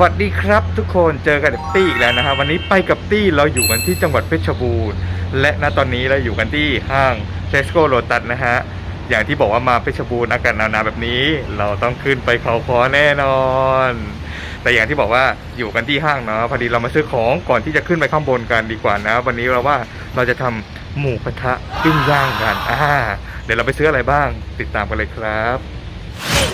วัสดีครับทุกคนเจอกันกับตี้อีกแล้วนะครับวันนี้ไปกับตี้เราอยู่กันที่จังหวัดเพชรบูรณ์ และณตอนนี้เราอยู่กันที่ห้างเทสโก้โ t ตัสนะฮะอย่างที่บอกว่ามาเพชรบูรณ์อากาศหนาวๆแบบนี้ เราต้องขึ้นไปเขาคอแน่นอน แต่อย่างที่บอกว่าอยู่กันที่ห้างเนาะพอดีเรามาซื้อของก่อนที่จะขึ้นไปข้างบนกันดีกว่านะ วันนี้เราว่าเราจะทำหมูกระทะปิ้งย่างกันอ่าเดี๋ยวเราไปซื้ออะไรบ้างติดตามกันเลยครับ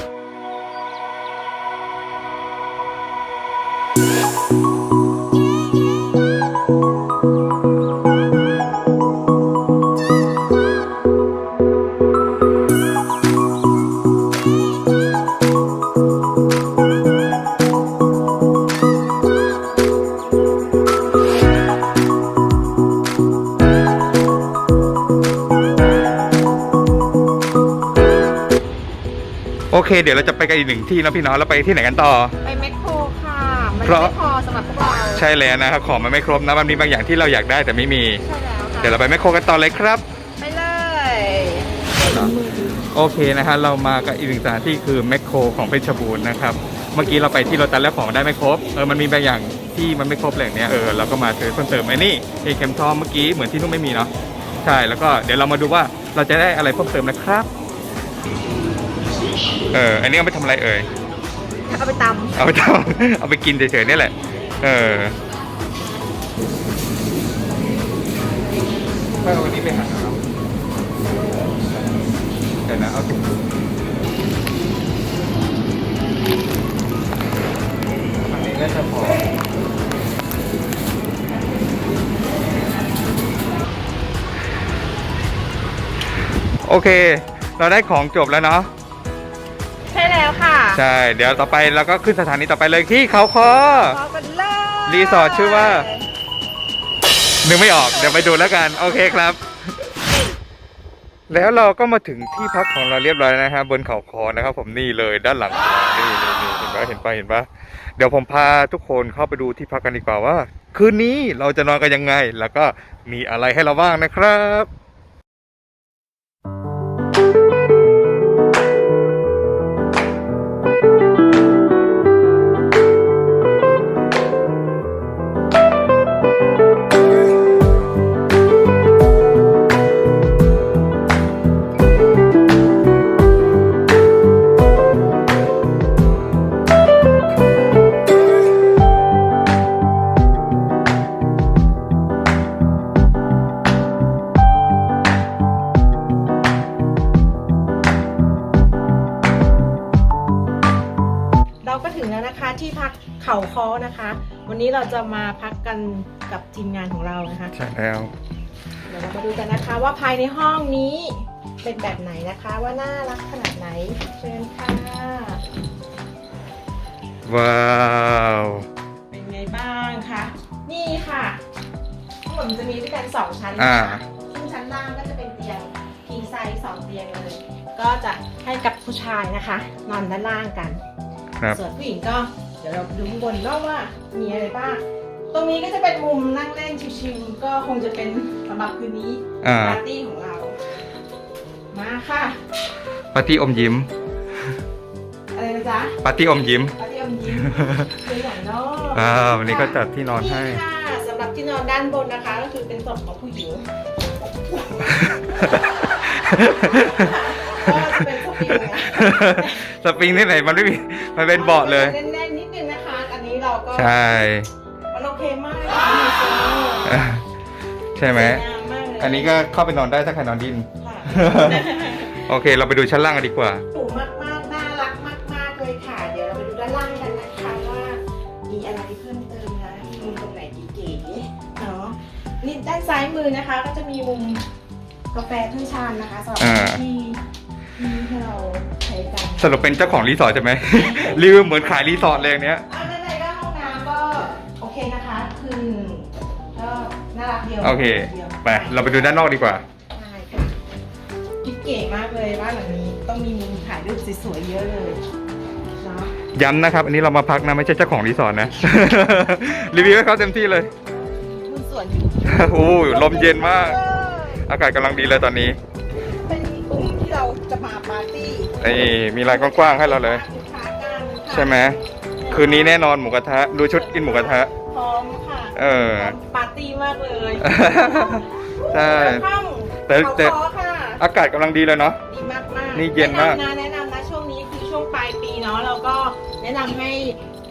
เค เดี๋ยวเราจะไปกันอีกหนึ่งที่นะพี่น้องแล้วไปที่ไหนกันต่อ ไปแมคโครค่ะ มันเพราะ ไม่พอสำหรับพวกเราใช่แล้วนะครับของมันไม่ครบนะมันมีบางอย่างที่เราอยากได้แต่ไม่มี ใช่แล้วค่ะเดี๋ยวเราไปแมคโครกันต่อเลยครับ ไปเลยโอเคนะฮะเรามากับอีกหนึ่งสถานที่คือแมคโครของเพชรบูรณ์นะครับ เมื่อกี้เราไปที่โรตัสแล้วของได้ไม่ครบเออมันมีบางอย่างที่มันไม่ครบแหล่งเนี้ยเออเราก็มาซื้อเพิ่มเติมไอ้นี่เอเข็มทองเมื่อกี้เหมือนที่นู่นไม่มีเนาะใช่แล้วก็เดี๋ยวเรามาดูว่าเราจะได้อะไรเพิ่มเติมนะครับ เออ อันนี้เอาไปทำอะไรเอ่ย เอาไปตเอาไปทำ เอาไปกินเฉยๆนี่แหละ เออถ้าเอาวันนี้ไปหาเอาเดี๋ยวนะเอาถุงอันนี้น่าจะพอโอเค เราได้ของจบแล้วเนาะำใช่แล้วค่ะ ใช่ เดี๋ยวต่อไปเราก็ขึ้นสถานีต่อไปเลยที่เขาคอพอกันเลยรีสอร์ทชื่อว่า นึกไม่ออก เดี๋ยวไปดูแล้วกัน โอเคครับ แล้วเราก็มาถึงที่พักของเราเรียบร้อยแล้วนะครับบนเขาคอนะครับ ผมนี่เลยด้านหลังนี่นี่นี่เห็นปะเห็นปะเห็นปะเดี๋ยวผมพาทุกคนเข้าไปดูที่พักกันดีกว่าว่า คืนนี้เราจะนอนกันยังไง แล้วก็มีอะไรให้เราบ้างนะครับ จะมาพักกันกับทีมงานของเรานะคะ ใช่แล้ว เดี๋ยวเรามาดูกันนะคะว่าภายในห้องนี้เป็นแบบไหนนะคะ ว่าน่ารักขนาดไหนเชิญค่ะว้าวเป็นไงบ้างคะนี่ค่ะทั้งหมดมันจะมีด้วยกันสองชั้นอ่านะคะซึ่งชั้นล่างก็จะเป็นเตียงพีไซส์สองเตียงเลย ก็จะให้กับผู้ชายนะคะ นอนด้านล่างกัน ครับ ส่วนผู้หญิงก็ เดี๋ยวเราดูข้างบนก็ว่ามีอะไรบ้าง ตรงนี้ก็จะเป็นมุมนั่งเล่นชิวๆก็คงจะเป็นสำหรับคืนนี้อ่า ปาร์ตี้ของเรา มาค่ะ ปาร์ตี้อมยิ้ม อะไรนะจ๊ะปาร์ตี้อมยิ้ม ปาร์ตี้อมยิ้มคืออย่างนอกอ่าวันนี้ก็จัดที่นอนให้ นี่ค่ะสำหรับที่นอนด้านบนนะคะ ก็คือเป็นศพของผู้หญิง ก็จะเป็นสปริงนะ สปริงที่ไหนมันไม่มีมันเป็นเบาะเลย แก็ใช่ มันโอเคมากค่ะมีโซนอะใช่ไหมสวยงามมากเลยอันนี้ก็เข้าไปนอนได้ถ้าใครนอนดินค่ะโอเค เราไปดูชั้นล่างกันดีกว่าสูงมากๆน่ารักมากๆเลยค่ะ เดี๋ยวเราไปดูด้านล่างกันนะคะว่ามีอะไรเพิ่มเติมนะมีมุมตรงไหนเก๋ๆเนาะนี่ด้านซ้ายมือนะคะ ก็จะมีมุมกาแฟถ้วยชามนะคะสำหรับอ่าที่ที่ให้เราใช้กันสรุปเป็นเจ้าของรีสอร์ทใช่ไหมรีวิวเหมือนขายรีสอร์ทเลยอันเนี้ยอ่าด้านใรักเดียวโอเคดียวไป เราไปดูด้านนอกดีกว่าใช่ค่ะกิ๊บเก๋มากเลยบ้านหลังนี้ ต้องมีมุมถ่ายรูปสวยๆเยอะเลยเนาะย้ำนะครับ อันนี้เรามาพักนะ ไม่ใช่เจ้าของรีสอร์ทนะ รีวิวให้เขาเต็มที่เลยคุณสวนอยู่โอ้ยลมเย็นมาก อากาศกำลังดีเลยตอนนี้ เป็นกลุ่มที่เราจะมาปาร์ตี้นี่มีลานกว้างๆให้เราเลย ลูกค้ากันค่ะใช่ไหมใช่คืนนี้แน่นอนหมูกระทะ ดูชุดกินหมูกระทะพร้อมค่ะ เออ ปาร์ตี้มากเลยใช่ข้างแต่ เขาแต่คอค่ะ อากาศกำลังดีเลยเนาะ ดีมากมากนี่เย็นมาก แนะนำนะแนะนำนะช่วงนี้คือช่วงปลายปีเนาะเราก็แนะนำให้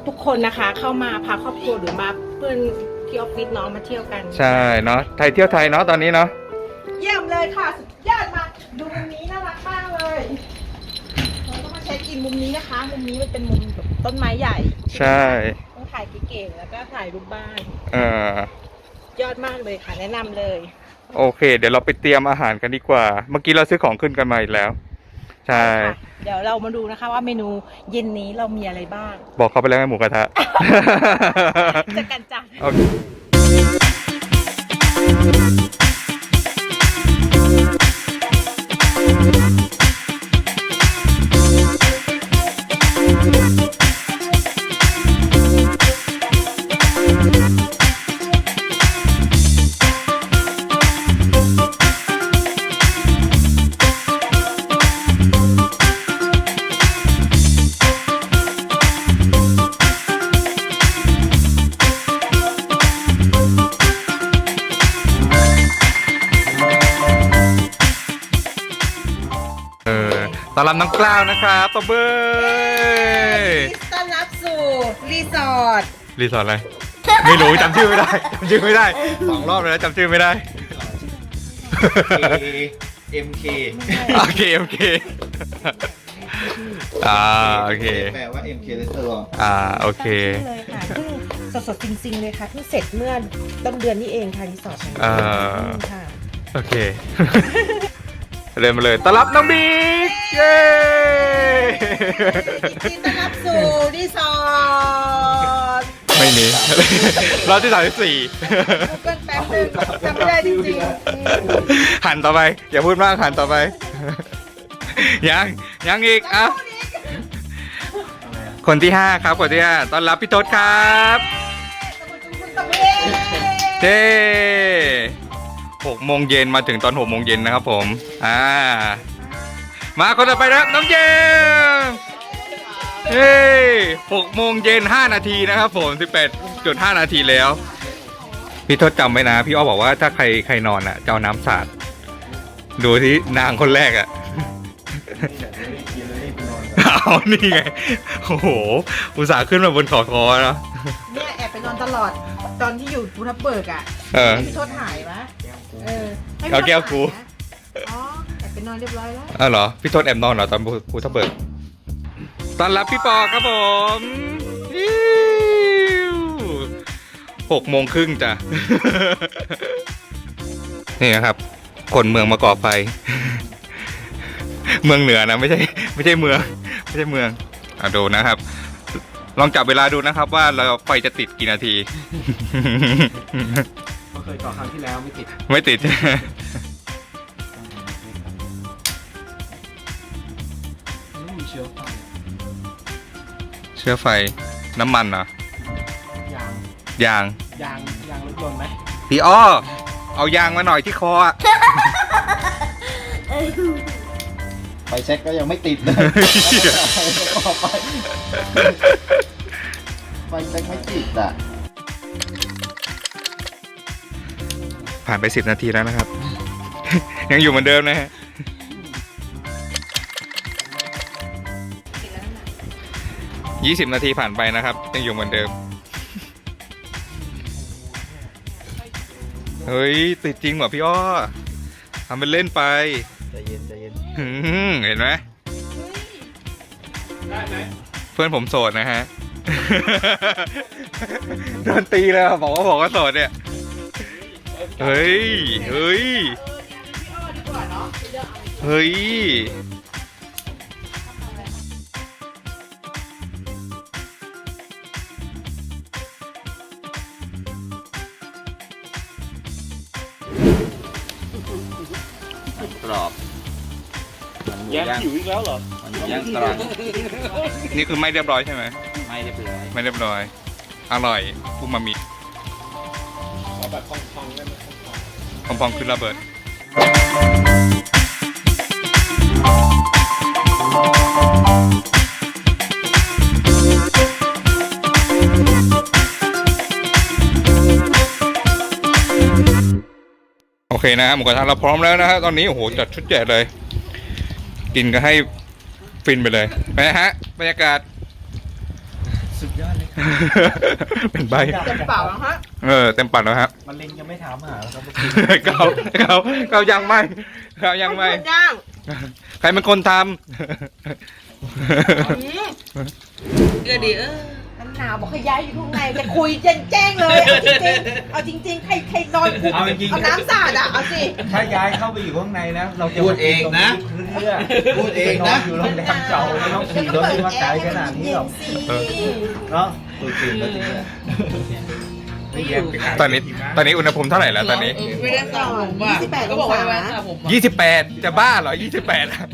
ทุกคนนะคะ เข้ามาพาครอบครัวหรือมาเพื่อนที่ออฟฟิศเนาะมาเที่ยวกันใช่เนาะไทยเที่ยวไทยเนาะตอนนี้เนาะเยี่ยมเลยค่ะสุดยอดมากดูมุมนี้น่ารักมากเลยเราต้องมาเช็คอินมุมนี้นะคะ มุมนี้มันเป็นมุมแบบต้นไม้ใหญ่ ใช่ต้อง ถ่ายเก๋ๆแล้วก็ถ่ายรูปบ้าน เออยอดมากเลยค่ะแนะนำเลย โอเค เดี๋ยวเราไปเตรียมอาหารกันดีกว่า เมื่อกี้เราซื้อของขึ้นกันมาอีกแล้ว ใช่ ค่ะเดี๋ยวเรามาดูนะคะว่าเมนูเย็นนี้เรามีอะไรบ้างบอกเขาไปแล้วไงหมูกระทะ เจอกันจ้ะโอเค นรับน้องกล้าวนะครับตบเบยต้อนรับสู่รีสอร์ทรีสอร์ทอะไร ไม่รู้จำชื่อไม่ได้จำชื่อไม่ได้สองรอบเลยแล้วจำชื่อไม่ได้ MK โอเคโอเคอ่าโอเคแปลว่า MK Restaurant อ่าโอเคเลยค่ะเพิ่งสดๆจริงๆเลยค่ะเพิ่งเสร็จเมื่อต้นเดือนนี้เองค่ะรีสอร์ทแห่งนี้อ่าอืมค่ะโอเค เดินมาเลยต้อนรับน้องบีเย้ยินดีต้อนรับสู่รีสอร์ไม่หนีราที่สามสี่กูเกิลแป๊บนึงจำไม่ได้จริงหันต่อไป อย่าพูดมากหันต่อไป ยังยังอีกอะคนที่ห้าครับคนที่ห้าต้อนรับพี่ทศครับเย้ หกโมงเย็นมาถึงตอนหกโมงเย็นนะครับผม อ่า มาคนต่อไปนะครับน้องเจมส์เฮ้ยหกโมงเย็นห้านาทีนะครับผมสิบแ18.5 นาทีแล้ว พี่โทษจำไว้นะ พี่อ้อบอกว่าถ้าใครใครนอนอะจะเอาน้ำสาด ดูที่นางคนแรกอะเอานี่ไง โอ้โห อุตส่าห์ขึ้นมาบนขอคอนะเนี่ยแอบไปนอนตลอดตอนที่อยู่ภูทับเบิกอะเออ พี่ทศหายไหม เออให้พี่เอาแก้วกูโทษหายนะอ๋อแอบไปนอนเรียบร้อยแล้วอ้าวเหรอ พี่ทศแอบนอนเหรอตอนภูทับเบิกต้อนรับพี่ปอครับผมอิ๊วหกโมงครึ่งจ้ะ นี่นะครับ คนเมืองมาก่อไฟ เมืองเหนือนะไม่ใช่ ไม่ใช่เมือง ไม่ใช่เมืองอะดูนะครับ ลองจับเวลาดูนะครับว่าเราไฟจะติดกี่นาที เขาเคยต่อครั้งที่แล้วไม่ติดไม่ติดไม่มีเชื้อไฟเชื้อไฟน้ำมันเหรอยางยาง ยางยางรถยนต์ไหมพี่อ้อ เอายางมาหน่อยที่คออะไฟแช็กก็ยังไม่ติดเลยต่อไปไฟแช็กไม่ติดอะ ผ่านไปสิบนาทีแล้วนะครับ ยังอยู่เหมือนเดิมนะฮะยี่สิบนาทีผ่านไปนะครับ ยังอยู่เหมือนเดิม เฮ้ย ติดจริงเหรอพี่อ้อทำเป็นเล่นไปใจเย็นใจเย็นหืมเห็นไหมได้ไหมเพื่อนผมโสดนะฮะโดนตีเลยอะบอกว่าบอกว่าโสดเนี่ย เฮ้ย เฮ้ยพี่อ้อดีกว่าเนาะเดี๋ยวเอาเฮ้ย กรอบมันหมูย่างย่างหิวอีกแล้วเหรอมันหมูย่างกรอบนี่คือไม่เรียบร้อยใช่ไหม ไม่เรียบร้อย ไม่เรียบร้อย อร่อยอูมามิ พองๆขึ้นระเบิดโอเคนะหมูกระทะเราพร้อมแล้วนะฮะตอนนี้โอ้โหจัดชุดใหญ่เลย กินก็ให้ฟินไปเลยไปฮะบรรยากาศ เลยเป็นใบ เต็มเปล่าแล้วฮะเออเต็มปัดแล้วครับมันเล็งยังไม่ถามหาแล้วครับเกาเกาเกายังไม่เกายังไม่ย่างใครเป็นคนทเออดีเออมัน หนาวบอกให้ย้ายอยู่ข้างในจะคุยแจ้งๆเลย เอาจริงๆเอาจริงๆใครใครนอนคุกเอาจริงเอาน้ำสาดอะเอาสิ ถ้าย้ายเข้าไปอยู่ข้างในนะ เราจะพูดเองนะเพื่อพูดเองนะ ไปอยู่โรงแรมเก่าไม่ต้องขี่รถที่มาไกลขนาดนี้หรอกเนาะตัวจริงก็จริง อะไม่แย่งไปำตอนนี้ตอนนี้อุณหภูมิเท่าไหร่แล้วตอนนี้ ไม่ได้สระผมอะก็บอกว่าไว้สระผม28 จะบ้าเหรอ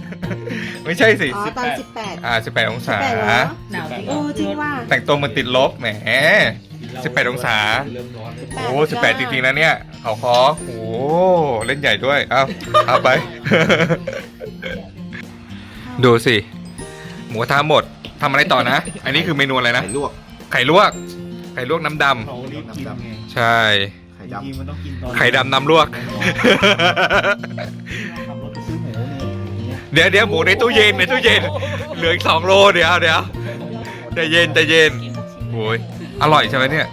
28 ไม่ใช่สิอ๋อตอนสิบแปดอ่า18 องศา18เหรอหนาวจริงโอ้จริงว่าแต่งตัวเหมันติดลบแหม 18 องศา เริ่มร้อนแล้วโอ้18 จริงๆนะเนี่ยเขาคอโอ้เล่นใหญ่ด้วย เอาเอาไป ดูสิ หมูกระทะหมดทำอะไรต่อนะ อันนี้คือเมนูอะไรนะ ไข่ลวกไข่ลวก ไข่ลวกน้ำดเขารีบกินไงำใช่ ไข่จดำริงๆมันต้องกินตอนไข่ดำน้ำลวก ขับรถไปซื้อหมูเนี่ยเดี๋ยวเดี๋ยวหมูในตู้เย็นในตู้เย็นเหลืออีกสองโลเดี๋ยวเดี๋ยวใจเย็นใจเย็นโอ้ยอร่อยใช่ไหมเนี่ย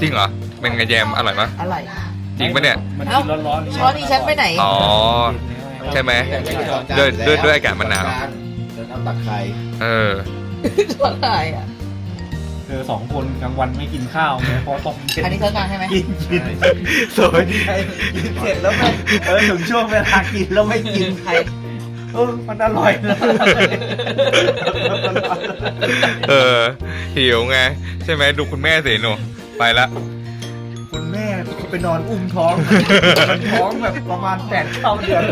จริงเหรอเป็นไงแยมอร่อยปะอร่อย จริงปะเนี่ย มันกินร้อนๆช้อนอีฉันไปไหน อ๋อ ใช่ไหม แต่ไม่ได้สอนจานด้วยอด้วยด้วยอากาศมันหนาวเดินเอาตักไข่เออช้อนอะไรอะ เธอสองคนกลางวันไม่กินข้าวไงพอตกเย็นอันนี้ช้อนกลางใช่ไหมกินกินสวยกินเสร็จแล้วไม่เออถึงช่วงเวลากินแล้วไม่กินใครเออมันอร่อยนะเออหิวไง ใช่ไหมดูคุณแม่สิหนูไปละคุณแม่ไปนอนอุ้มท้องมันท้องแบบประมาณแปดเท่าเดือน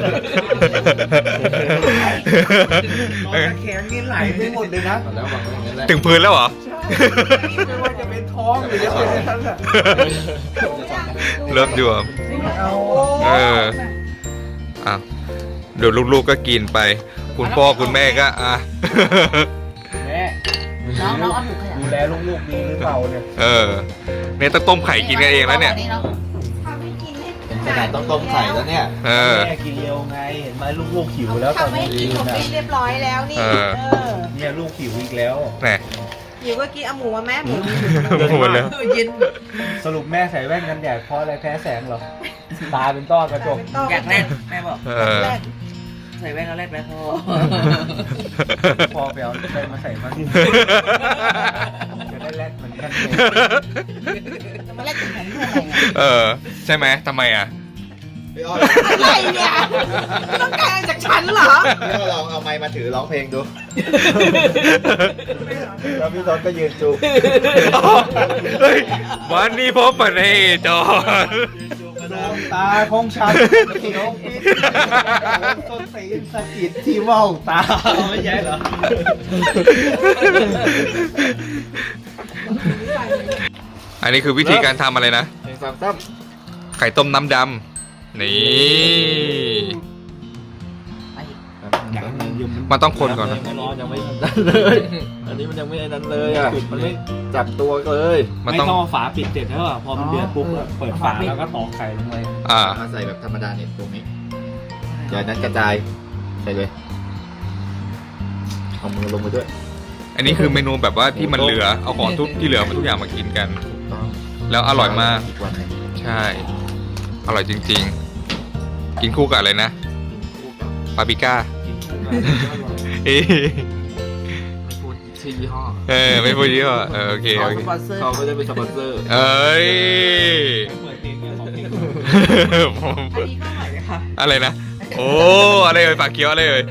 นอนตะแคงนี่ไหลไปหมดเลยนะเอาแล้ววางไว้อย่างนั้นแหละถึงพื้นแล้วเหรอ ไม่ว่าจะเป็นท้องหรือจะเป็นอะไรทั้งนั้นเริ่มยวมเอาเอออะเดี๋ยวลูกๆก็กินไป คุณพ่อคุณแม่ก็อะแม่น้องน้องเอาถุงขยะดูแลลูกๆดีหรือเปล่าเนี่ย เออเนี่ยต้องต้มไข่กินกันเองแล้วเนี่ยอันาะทำให้กินให้เป็นขนาดต้องต้มไข่แล้วเนี่ย เออแม่กินเร็วไงเห็นไหมลูกๆหิวแล้วตอนทำให้นี้กินของนะพี่เรียบร้อยแล้วนี่เออเออ เนี่ยลูกหิวอีกแล้วแหม หิวก็กินเอาหมูมาแม่หมูหมดแล้วเออเย็นสรุปแม่ใส่แว่นกันแดดเพราะอะไรแพ้แสงเหรอ ตาเป็นต้อกระจก อยากเล่นแม่บอกเออใส่แว่นแล้วเล่นไปพอพอไปเอาใส่มาใส่มาจะได้แลกเหมือนกันเลยจะมาเล่นกับฉันทำไมอะเออ ใช่ไหมทำไมอะ พี่อ้อยอะไรเนี่ยต้องการจากฉันเหรอ พี่อ้อยลองเอาไมค์มาถือร้องเพลงดู แล้วพี่ทศก็ยืนจูบเฮ้ยวันนี้พบปะในจอ ดวงตาของฉันเขียวปิดต้นตีนสะกิดที่ว่าวตาไม่ใช่เหรอ อันนี้คือวิธีการทำอะไรนะ หนึ่งสามสามไข่ต้มน้ำดำ นี่มันต้องคนก่อนนะไม่ร้อนยังไม่นั่นเลย อันนี้มันยังไม่ไอ้นั้นเลยอะมันไม่จับตัวเลยมันไม่ต้องต้องเอาฝาปิดเสร็จแล้วอะพอมันเดือดปุ๊บอะเปิดฝาแล้วก็ตอกไข่ลงไปอ่ามาใส่แบบธรรมดาเนี่ยตรงนี้อย่านั้นกระจายใส่เลยเอามือลงไปด้วยอันนี้คือเมนูแบบว่าที่มันเหลือเอาของทุกที่เหลือมาทุกอย่างมากินกันต้องแล้วอร่อยมาก อีกวันหนึงใช่ อร่อยจริง ๆ กินคู่กับอะไรนะกินคู่กับปาปริก้าเอ้ยพูดชื่อยี่ห้อเออไม่พูดยี่ห้อเออโอเคขอโอสเคปอนเซอร์เขาไม่ได้เป็นสปอนเซอร์เอ้ยเปิดเพลงเนี่ยสองเพลงผมอันนี้ก็อร่อยนะคะอะไรนะ โอ้อะไรเอ่ยปากเคี้ยวอะไรเอ่ย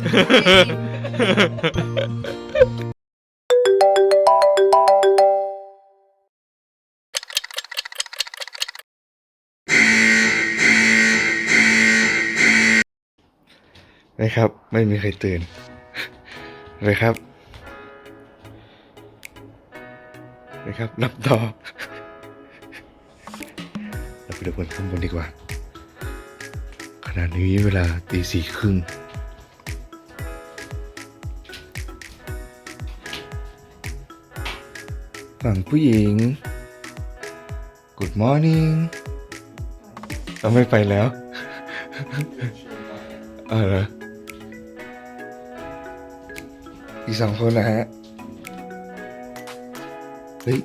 นะครับ ไม่มีใครตื่นเลยครับนะครับนับต่อเราไปดูบนข้างบนดีกว่า ขณะนี้เวลาตีสี่ครึ่งฝั่งผู้หญิง Good morning เราไม่ไปแล้ว เออ อีกสองคนนะฮะ เฮ้ย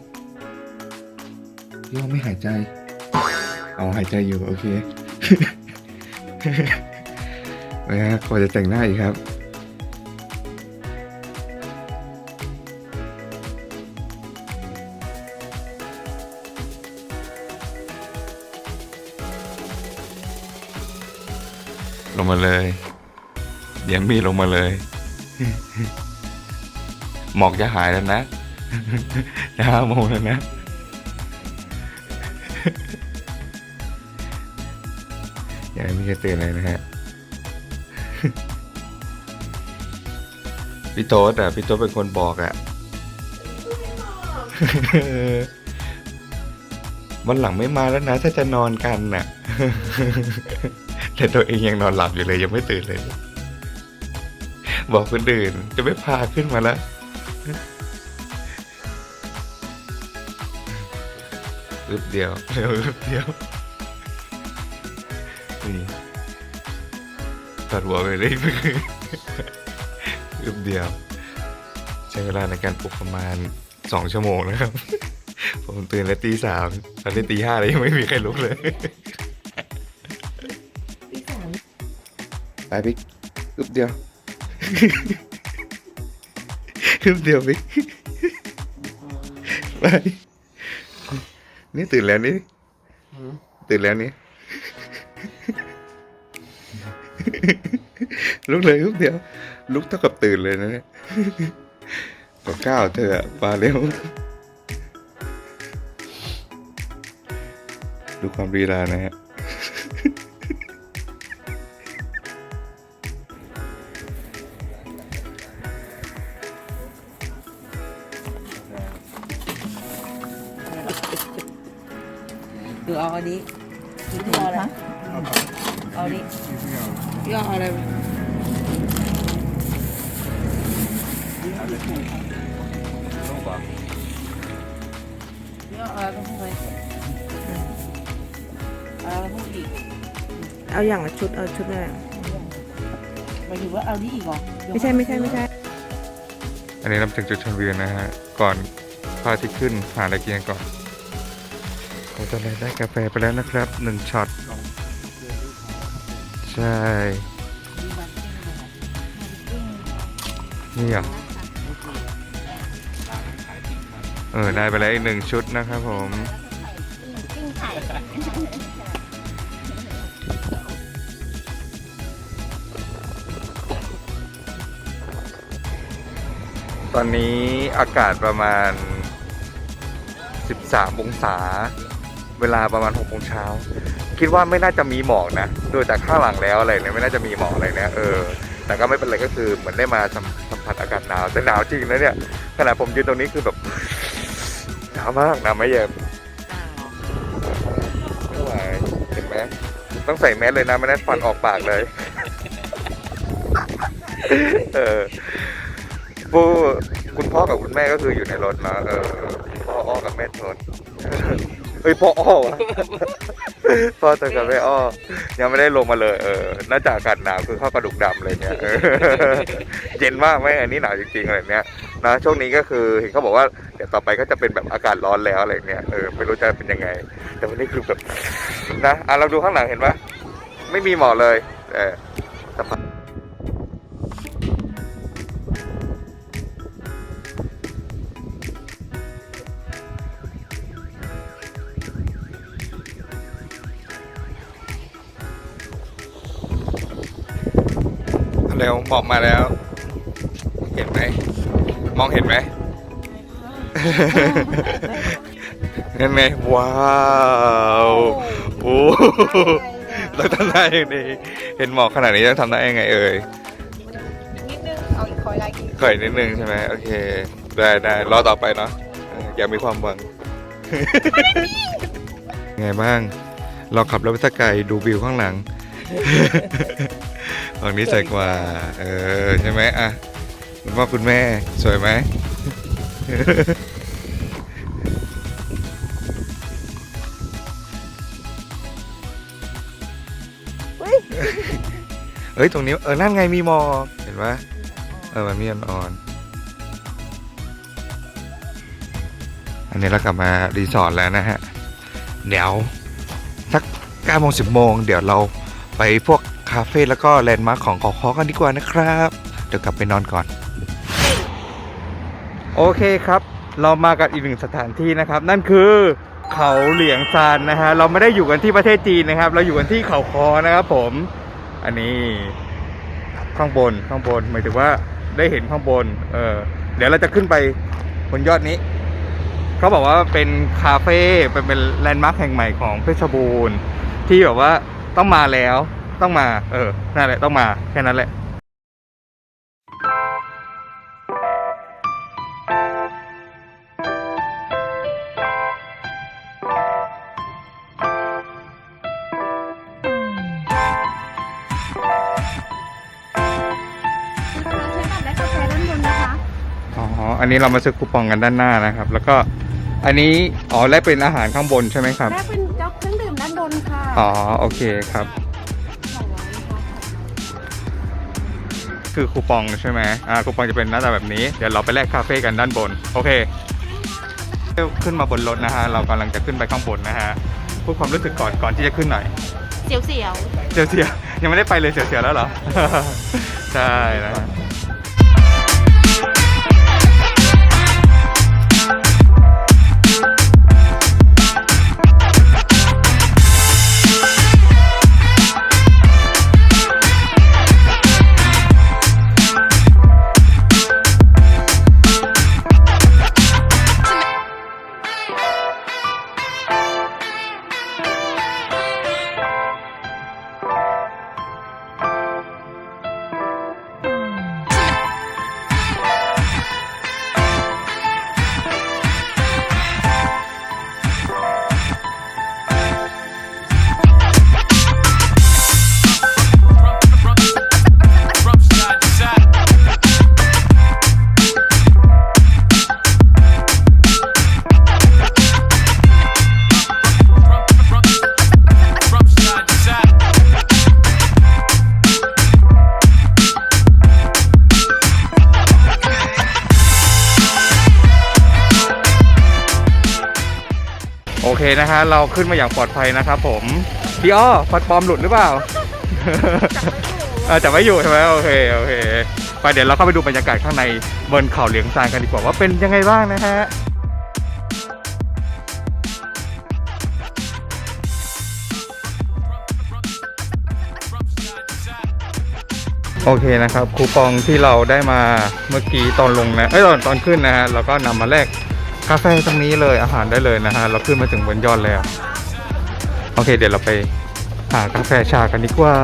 พี่ว่าไม่หายใจ เอาหายใจอยู่ โอเคนะฮะกว่าจะแต่งหน้าอีกครับลงมาเลยเดี๋ยวมีลงมาเลย หมอกจะหายแล้วนะจะห้าโมงแล้วนะ อย่าให้มีใครตื่นเลยนะฮะ พี่โต๊ดอะ พี่โต๊ดเป็นคนบอกอะ วันหลังไม่มาแล้วนะ ถ้าจะนอนกันน่ะ แต่ตัวเองยังนอนหลับอยู่เลยยังไม่ตื่นเลย บอกคนอื่นจะไม่พาขึ้นมาแล้ว อึบเดียว เร็วอึบเดียว นี่ตัดหัวไปเลยเมื่อคืนอึบเดียว ใช้เวลาในการปลุกประมาณสองชั่วโมงนะครับ ผมตื่นแล้วตีสามตอนนี้ตีห้าแล้วยังไม่มีใครลุกเลยที่สามไปบิ๊กอึบเดียว อึบเดียวบิ๊กไปนี่ตื่นแล้วนี่ตื่นแล้วนี่ลุกเลยอึบเดียว ลุกเท่ากับตื่นเลยนะเนี่ยก็ก้าวเธออะมาเร็ว ดูความรีลานะฮะ อเอาอันนี้พี่เอาอะไรเอาอันนี้พี่เอาอะไรพี่เอาอะไรต้องไปเอาอะไรต้องอีกเอาอย่างละชุด เอาชุดนั่นแหละหมายถึงว่าเอานี่อีกเหรอ ไม่ใช่ไม่ใช่ไม่ใช่ อันนี้เราถึงจุดชมวิวนะฮะ ก่อนพระอาทิตย์ขึ้นหาอะไรกินกัน ก่อนเราจะได้กาแฟไปแล้วนะครับหนึ่งช็อตใช่นี่เหรอเออได้ไปแล้วอีกหนึ่งชุดนะครับผมตอนนี้อากาศประมาณ 13 องศา เวลาประมาณ6โมงเช้าคิดว่าไม่น่าจะมีหมอกนะดูจากข้างหลังแล้วอะไรเนี่ยไม่น่าจะมีหมอกอะไรเนี่ยเออแต่ก็ไม่เป็นไรก็คือเหมือนได้มาสัมผัสอากาศหนาวแต่หนาวจริงนะเนี่ยขณะผมยืนตรงนี้คือแบบหนาวมากหนาวไม่เย็นไม่ไหวเห็นไหมต้องใส่แมสเลยนะไม่นั้ฟันออกปากเลยเออผู้ คุณพ่อกับคุณแม่ก็คืออยู่ในรถนะเออพ่ออ้อกับแม่ทนเฮ้ยพ่ออ้อวะพ่อเจอกับแม่อ้อยังไม่ได้ลงมาเลยเออน่าจะอากาศหนาวคือข้ากระดูกดำเลยเนี่ยเออเย็นมากไหมอันนี้หนาวจริงๆอะไรเนี้ยนะช่วงนี้ก็คือเห็นเขาบอกว่าเดี๋ยวต่อไปก็จะเป็นแบบอากาศร้อนแล้วอะไรเนี้ยเออไม่รู้จะเป็นยังไง แต่วันนี้คือแบบนะอะเราดูข้างหลังเห็นปะไม่มีหมอกเลยเออ เร็วหมอกมาแล้ว เห็นไหม มองเห็นไหมเห็นไหมว้าวโอ้เราทำได้ยังไงเห็นหมอกขนาดนี้จะทำได้ยังไงเอ่ยนิดนึง เอาอีกคอยไลน์กินขอยนิดนึงใช่ไหมโอเค ได้ได้รอต่อไปเนาะเอออยากมีความหวังไงบ้าง เราขับรถไปสักไกลดูวิวข้างหลัง ฝั่งนี้สวยกว่า เออใช่ไหมอะคุณพ่อคุณแม่สวยไหมเฮ้ยเเอ้ย ตรงนี้ เออ นั่นไงมีหมอกเห็นไหมเออ มันมีอ่อนๆอันนี้เรากลับมารีสอร์ทแล้วนะฮะ เดี๋ยวสัก9โมง10โมงเดี๋ยวเราไปพวก คาเฟ่แล้วก็แลนด์มาร์คของขอคอกันดีกว่านะครับ เดี๋ยวกลับไปนอนก่อน โอเคครับ เรามากับอีกหนึ่งสถานที่นะครับ นั่นคือเขาเหลียงซานนะฮะเราไม่ได้อยู่กันที่ประเทศจีนนะครับ เราอยู่กันที่เขาคอนะครับผม อันนี้ข้างบนข้างบนหมายถึงว่าได้เห็นข้างบน เออเดี๋ยวเราจะขึ้นไปบนยอดนี้ เขาบอกว่าเป็นคาเฟ่เป็นแลนด์มาร์คแห่งใหม่ของเพชรบูรณ์ที่แบบว่าต้องมาแล้ว ต้องมา เออนั่นแหละต้องมาแค่นั้นแหละอ๋ออันนี้เรามาซื้อคูปองกันด้านหน้านะครับ แล้วก็อันนี้อ๋อและเป็นอาหารข้างบนใช่ไหมครับแรกเป็นจ็อกเครื่องดื่มด้านบนค่ะ อ๋อ โอเคครับ คือคูปองใช่ไหมอ่าคูปองจะเป็นหน้าตาแบบนี้ เดี๋ยวเราไปแลกคาเฟ่กันด้านบน โอเค ขึ้นมาบนรถนะฮะ เรากำลังจะขึ้นไปข้างบนนะฮะ พูดความรู้สึกก่อนก่อนที่จะขึ้นหน่อย เสียวเสียวเสียวเสียวยังไม่ได้ไปเลยเสียวเสียวแล้วเหรอ ใช่นะ นะฮะเราขึ้นมาอย่างปลอดภัยนะครับผมพี่อ้อฟัดปลอมหลุดหรือเปล่าจับไม่อยู่ใช่ไหมโอเคโอเคไปเดี๋ยวเราเข้าไปดูบรรยากาศข้างในบนเขาเหลียงซานกันดีกว่าว่าเป็นยังไงบ้างนะฮะโอเคนะครับคูปองที่เราได้มาเมื่อกี้ตอนลงนะเอ้ยตอนตอนขึ้นนะฮะเราก็นำมาแลก กาแฟตรงนี้เลยอาหารได้เลยนะฮะเราขึ้นมาถึงบนยอดแล้ว โอเค เดี๋ยวเราไปหากาแฟชากันดีกว่า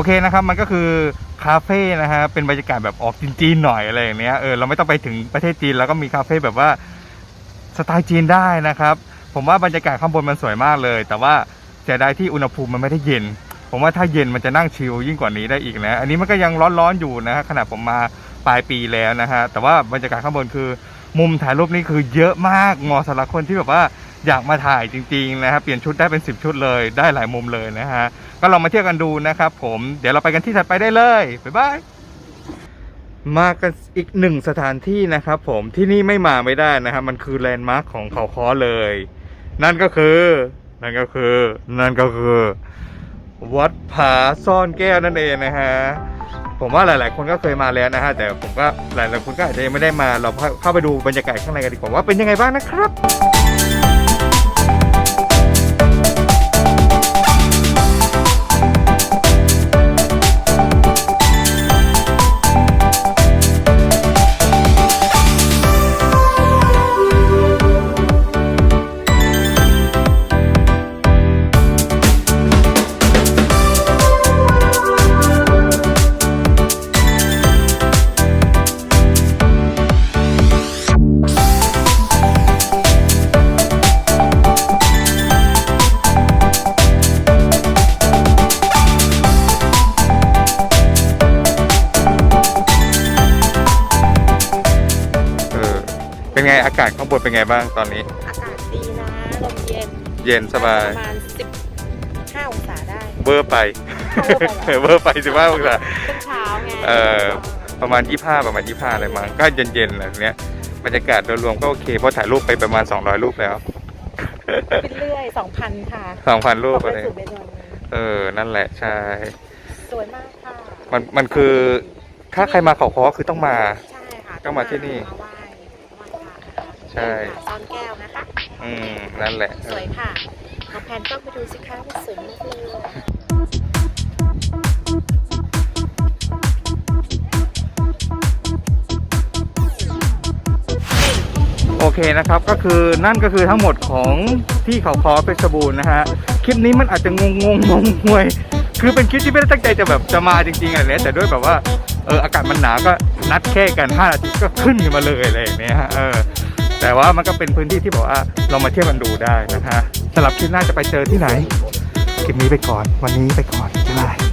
อเคนะครับมันก็คือคาเฟ่นะฮะเป็นบรรยากาศแบบออกจีนๆหน่อยอะไรอย่างเนี้ยเออเราไม่ต้องไปถึงประเทศจีนแล้วก็มีคาเฟ่แบบว่าสไตล์จีนได้นะครับ ผมว่าบรรยากาศข้างบนมันสวยมากเลย แต่ว่าเสียดายที่อุณหภูมิมันไม่ได้เย็น ผมว่าถ้าเย็นมันจะนั่งชิลยิ่งกว่านี้ได้อีกนะ อันนี้มันก็ยังร้อนๆอยู่นะฮะขนาดผมมาปลายปีแล้วนะฮะแต่ว่าบรรยากาศข้างบนคือ มุมถ่ายรูปนี่คือเยอะมากเหมาะสำหรับคนที่แบบว่าอยากมาถ่ายจริงๆนะครับเปลี่ยนชุดได้เป็น 10 ชุดเลยได้หลายมุมเลยนะฮะ ก็ลองมาเที่ยวกันดูนะครับผมเดี๋ยวเราไปกันที่ถัดไปได้เลยบ๊ายบายมากันอีกหนึ่งสถานที่นะครับผมที่นี่ไม่มาไม่ได้นะครับมันคือแลนด์มาร์คของเขาค้อเลย นั่นก็คือ นั่นก็คือ นั่นก็คือ วัดผาซ่อนแก้วนั่นเองนะฮะผมว่าหลาย ๆ คนก็เคยมาแล้วนะฮะแต่ผมก็หลายๆคนก็อาจจะยังไม่ได้มาเราเข้าไปดูบรรยากาศข้างในกันดีกว่าว่าเป็นยังไงบ้างนะครับ เป็นไงบ้างตอนนี้ อากาศดีนะลมเย็นเย็นสบาย ประมาณ15องศาได้เวอร์ไปเวอร์ไปสิว่าองศา เป็นเช้าไงเอ่อประมาณ 25 ประมาณ 25อะไรมั้งก็เย็นๆอะไรเนี้ยบรรยากาศโดยรวมก็โอเคเพราะถ่ายรูปไปประมาณ 200 รูปแล้วขึ้นเรื่อย2,000ค่ะ2,000 รูปขอะอบไรคุณสุดเบดอนเออ นั่นแหละใช่ สวยมากค่ะมันมันคือถ้าใครมาเขาคอคือต้องมา ใช่ค่ะก็มาที่นี่ มาไหว้ไหว้พระนะคะ ใช่ ค่ะซ่อนแก้วนะคะ อืม นั่นแหละ สวยค่ะน้องแพนต้องไปดูสิคะว่าสวยมากเลยโอเคนะครับ ก็คือนั่นก็คือทั้งหมดของที่เขาคอเพชรบูรณ์นะฮะ คลิปนี้มันอาจจะงงงงงงงวย คือเป็นคลิปที่ไม่ได้ตั้งใจจะแบบจะมาจริงๆอะไรเนี่ยแต่ด้วยแบบว่า เอออากาศมันหนาวก็นัดแค่กัน5นาทีก็ขึ้นกันมาเลยอะไรอย่างเงี้ยฮะเออ แต่ว่ามันก็เป็นพื้นที่ที่บอกว่าเรามาเที่ยวกันดูได้นะฮะสำหรับคลิปหน้าจะไปเจอที่ไหนคลิปนี้ไปก่อน วันนี้ไปก่อนบ๊ายบาย